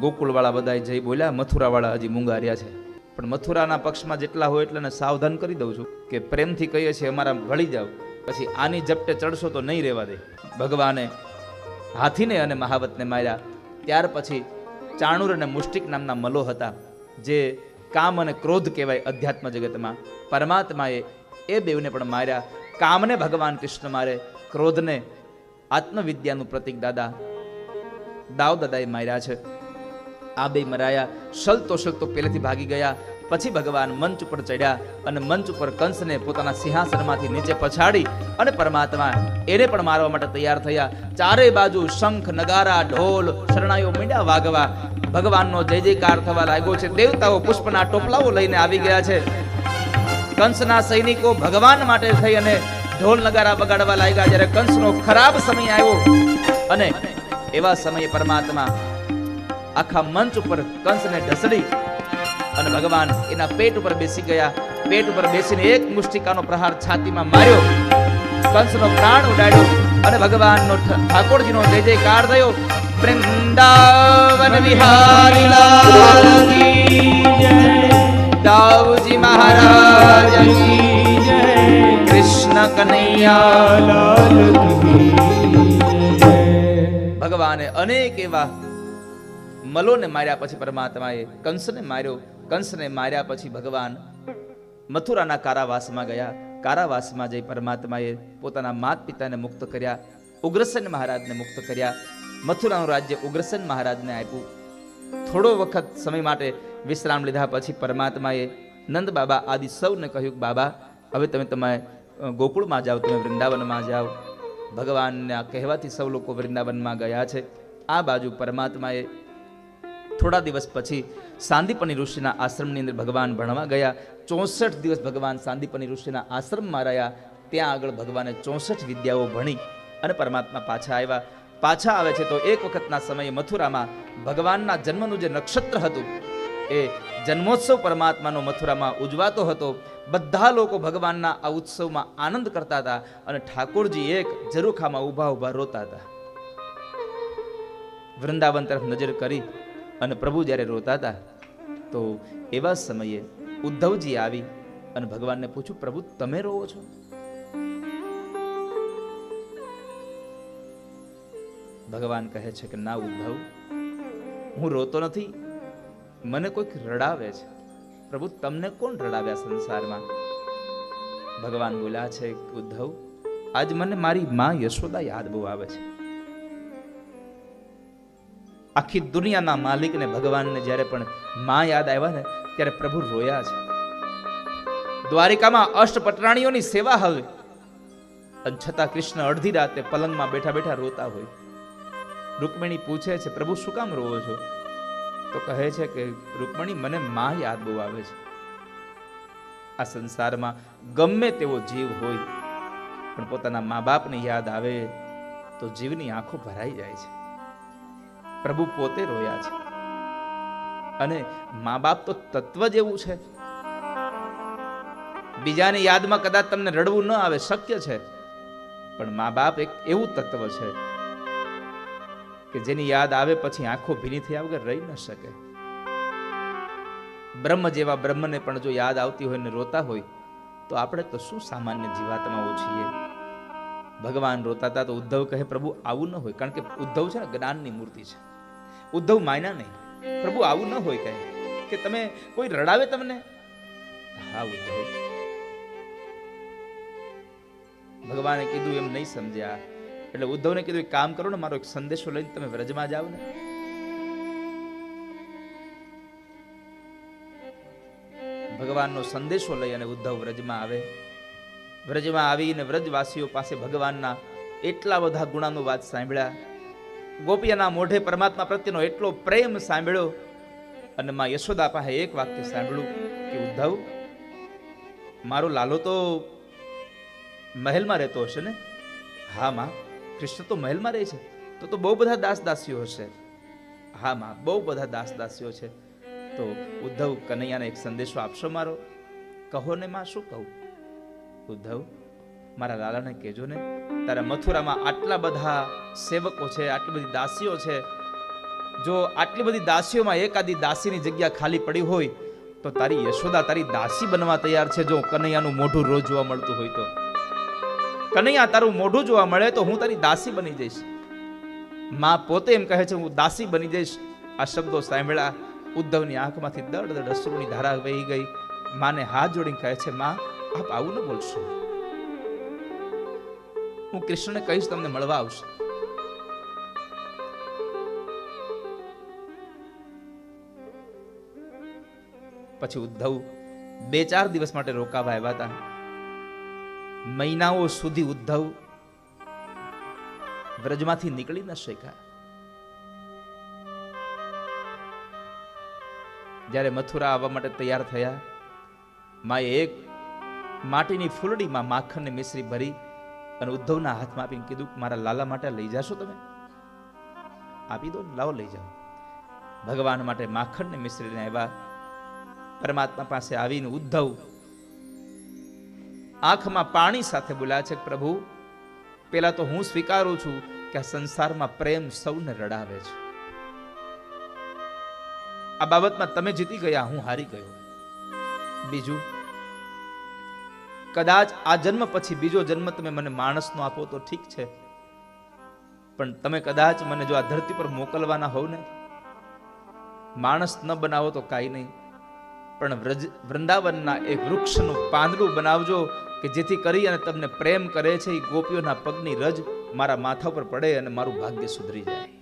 ગોકુળવાળા બધાય જઈ બોલ્યા, મથુરાવાળા હજી મૂંગા રહ્યા છે. પણ મથુરાના પક્ષમાં જેટલા હોય એટલાને સાવધાન કરી દઉં છું કે પ્રેમથી કહીએ છીએ, અમારા ભળી જાવ પછી આની ઝપટે ચડશો તો નહીં રહેવા દે. ભગવાને હાથીને અને મહાવતને માર્યા. ત્યાર પછી ચાણુર અને મુષ્ટિક નામના મલો હતા, જે કામ અને ક્રોધ કહેવાય અધ્યાત્મ જગતમાં. પરમાત્માએ એ બેવને પણ માર્યા. કામને ભગવાન કૃષ્ણ મારે, ક્રોધને આત્મવિદ્યાનું પ્રતિક દાદા, દાવ દાદાએ માર્યા છે. આ બે મરાયા સલતો સલતો પહેલેથી ભાગી ગયા. પછી ભગવાન મંચ ઉપર ચડ્યા અને મંચ ઉપર કંસને પોતાના સિંહાસનમાંથી નીચે પછાડી અને પરમાત્મા એને પણ મારવા માટે તૈયાર થયા. ચારે બાજુ શંખ, નગારા, ઢોલ, શરણાઈઓ મીંડા વાગવા ભગવાનનો જય જયકાર થવા લાગ્યો છે. દેવતાઓ પુષ્પના ટોપલાઓ લઈને આવી ગયા છે. કંસના સૈનિકો ભગવાન માટે થઈ અને ઢોલ નગારા બગાડવા લાગ્યા. જ્યારે કંસનો ખરાબ સમય આવ્યો અને એવા સમયે પરમાત્મા આખા મંચ ઉપર કંસને ઢસડી અને ભગવાન એના પેટ ઉપર બેસી ગયા. પેટ ઉપર બેસીને એક મુષ્ટિકાનો પ્રહાર છાતીમાં માર્યો. કંસનો પ્રાણ ઉડાડ્યો અને ભગવાનનો ઠાકોરજીનો જય જયકાર થયો. વૃંદાવન વિહારી લાલ દાઉજી મહારાજ કૃષ્ણ કનૈયા લાલ ભગવાને અનેક એવા મલોને માર્યા પછી પરમાત્માએ કંસને માર્યો, કંસને માર્યા પછી ભગવાન. મથુરાના કારાવાસમાં ગયા, કારાવાસમાં જઈ પરમાત્માએ પોતાના માત પિતાને મુક્ત કર્યા, ઉગ્રસેન મહારાજને મુક્ત કર્યા, મથુરાનું રાજ્ય ઉગ્રસેન મહારાજને આપ્યું. થોડો વખત સમય માટે વિશ્રામ લીધા પછી પરમાત્માએ નંદ બાબા આદિ સૌને કહ્યું, બાબા, હવે તમે તમે ગોકુળમાં જાઓ, તમે વૃંદાવનમાં જાઓ. ભગવાનના કહેવાથી સૌ લોકો વૃંદાવનમાં ગયા છે. આ બાજુ પરમાત્માએ થોડા દિવસ પછી સાંદીપની ઋષિના આશ્રમની અંદર ભગવાન ભણવા ગયા. ચોસઠ દિવસ ભગવાન સાંદીપની ઋષિના આશ્રમમાં રહ્યા. ત્યાં આગળ ભગવાને ચોસઠ વિદ્યાઓ ભણી અને પરમાત્મા પાછા આવ્યા. પાછા આવે છે તો એક વખતના સમયે મથુરામાં ભગવાનના જન્મનું જે નક્ષત્ર હતું, એ જન્મોત્સવ પરમાત્માનો મથુરામાં ઉજવાતો હતો. બધા લોકો ભગવાનના આ ઉત્સવમાં આનંદ કરતા હતા અને ઠાકોરજી એક ઝરૂખામાં ઊભા ઊભા રોતા હતા. વૃંદાવન તરફ નજર કરી અને પ્રભુ જ્યારે રોતા હતા, તો એવા સમયે ઉદ્ધવજી આવી અને ભગવાનને પૂછ્યું, પ્રભુ, તમે રોવો છો? ભગવાન કહે છે કે, ના ઉદ્ધવ, હું રોતો નથી. મને કોઈક રડાવે છે. પ્રભુ, તમને કોણ રડાવ્યા સંસારમાં? ભગવાન બોલ્યા છે ઉદ્ધવ, આજ મને મારી મા યશોદા યાદ બહુ આવે છે. આખી દુનિયાના માલિકને ભગવાનને જ્યારે પણ માં યાદ આવ્યા ને, ત્યારે પ્રભુ રોયા છે. દ્વારિકામાં અષ્ટપટરાણીઓની સેવા હવે. અને છતાં કૃષ્ણ અડધી રાતે પલંગમાં બેઠા બેઠા રોતા હોય. રૂકમણી પૂછે છે, પ્રભુ, શું કામ રોવો છો? તો કહે છે કે, રૂકમણી, મને માં યાદ બહુ આવે છે. આ સંસારમાં ગમે તેવો જીવ હોય, પણ પોતાના મા બાપને યાદ આવે તો જીવની આંખો ભરાઈ જાય છે. પ્રભુ પોતે રોયા છે. અને મા બાપ તો તત્વ જેવું છે. બીજાની યાદમાં કદાચ તમને રડવું ન આવે, શક્ય છે. પણ મા બાપ એક એવું તત્વ છે કે જેની યાદ આવે પછી આંખો ભીની થયા વગર રહી ન શકે. બ્રહ્મ જેવા બ્રહ્મને પણ જો યાદ આવતી હોય ને રોતા હોય, તો આપણે તો શું સામાન્ય જીવાતમાં છીએ ભગવાન રોતા તો ઉદ્ધવ કહે, પ્રભુ, આવું ન હોય. કારણ કે ઉદ્ધવ છે ને, જ્ઞાનની મૂર્તિ છે. ઉદ્ધવ માયના નહીં. પ્રભુ, આવું ન હોય કહે કે તમે કોઈ રડાવે તમને? હા, ઉદ્ધવ. ભગવાને કીધું એમ નહીં સમજ્યા. એટલે ઉદ્ધવને કીધું કામ કરો ને, મારો એક સંદેશો લઈને તમે વ્રજમાં જાઓ ને. ભગવાનનો સંદેશો લઈ અને ઉદ્ધવ વ્રજમાં આવે. વ્રજમાં આવીને વ્રજવાસીઓ પાસે ભગવાનના એટલા બધા ગુણાનો વાત સાંભળ્યા. ગોપીના મોઢે પરમાત્મા પ્રત્યેનો એટલો પ્રેમ સાંભળ્યો અને માં યશોદા પાસે એક વાક્ય સાંભળ્યું કે, ઉદ્ધવ, મારો લાલો તો મહેલમાં રહેતો હશે ને? હા, માં. કૃષ્ણ તો મહેલમાં રહે છે. તો તો બહુ બધા દાસ દાસીઓ હશે. હા, માં. બહુ બધા દાસ દાસીઓ છે. તો ઉદ્ધવ, કનૈયાને એક સંદેશો આપશો મારો? કહો ને, માં, શું કહું? ઉદ્ધવ મારા લાલાને કહેજો ને, તારા મથુરામાં આટલા બધા સેવકો છે, આટલી બધી દાસીઓ છે, જો આટલી બધી દાસીઓમાં એકાદી દાસીની જગ્યા ખાલી પડી હોય, તો તારી યશોદા તારી દાસી બનવા તૈયાર છે, જો કનૈયાનું મોઢું રોજ જોવા મળતું હોય તો. કનૈયા તારું મોઢું જોવા મળે તો હું તારી દાસી બની જઈશ. માં પોતે એમ કહે છે, હું દાસી બની જઈશ. આ શબ્દો સાંભળ્યા, ઉદ્ધવની આંખમાંથી દડ દડ અશ્રુની ધારા વહી ગઈ. માને હાથ જોડીને કહે છે, માં, આપ આવું ન બોલશો. હું કૃષ્ણને કહીશ તમને મળવા આવશે. પછી ઉદ્ધવ બે ચાર દિવસ માટે રોકાવા આવ્યા હતા. મહિનાઓ સુધી ઉદ્ધવ વ્રજમાંથી નીકળી ન શક્યા. જ્યારે મથુરા આવવા માટે તૈયાર થયા, માએ એક માટીની ફૂલડીમાં માખણને મિશ્રી ભરી અને ઉદ્ધવના હાથમાં આપીને કીધું, મારા લાલા માટે લઈ જાશો તમે? આપી દો લાવો, લઈ જાઓ. ભગવાન માટે માખણને મિશ્રીને આવ્યા. પરમાત્મા પાસે આવીને ઉદ્ધવ આંખમાં પાણી સાથે બોલ્યા છે પ્રભુ, પેલા તો હું સ્વીકારું છું કે આ સંસારમાં પ્રેમ સૌને રડાવે છે. આ બાબતમાં તમે જીતી ગયા, હું હારી ગયો. બીજું કદાચ આ જન્મ પછી બીજો જન્મ તમે મને માણસનો આપો તો ઠીક છે. પણ તમે કદાચ મને જો આ ધરતી પર મોકલવાના હોવ ને, માણસ ન બનાવો તો કાંઈ નહીં. પણ વ્રજ, વૃંદાવનના એક વૃક્ષનું પાંદડું બનાવજો કે જેથી કરી અને તમને પ્રેમ કરે છે એ ગોપીઓના પગની રજ મારા માથા પર પડે અને મારું ભાગ્ય સુધરી જાય.